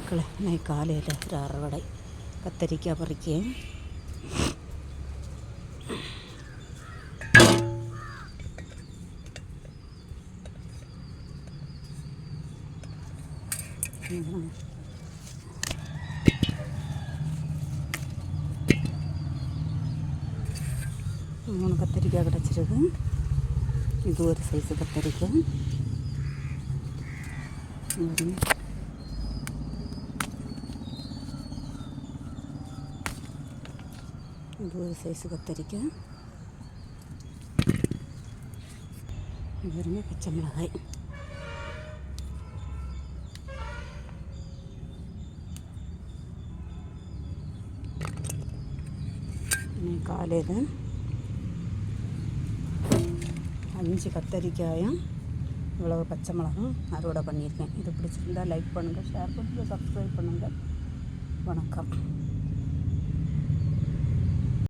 മക്കളെ ഇന്ന് കാലയിലെ ഒരു കത്തരിക്ക പറിക്കുകയും. മൂന്ന് കത്തരിക്ക കിടച്ചിരുത് ഇതും ഒരു സൈസ് കത്തരിക്ക. Mm-hmm. இது ஒரு சைஸு கத்தரிக்காய் வெறுமை பச்சை மிளகாய். காலையில் அஞ்சு கத்தரிக்காயும் இவ்வளவு பச்சை மிளகும் அறுவடை பண்ணியிருக்கேன். இது பிடிச்சிருந்தால் லைக் பண்ணுங்கள் ஷேர் பண்ணுங்கள் சப்ஸ்கிரைப் பண்ணுங்கள் வணக்கம்.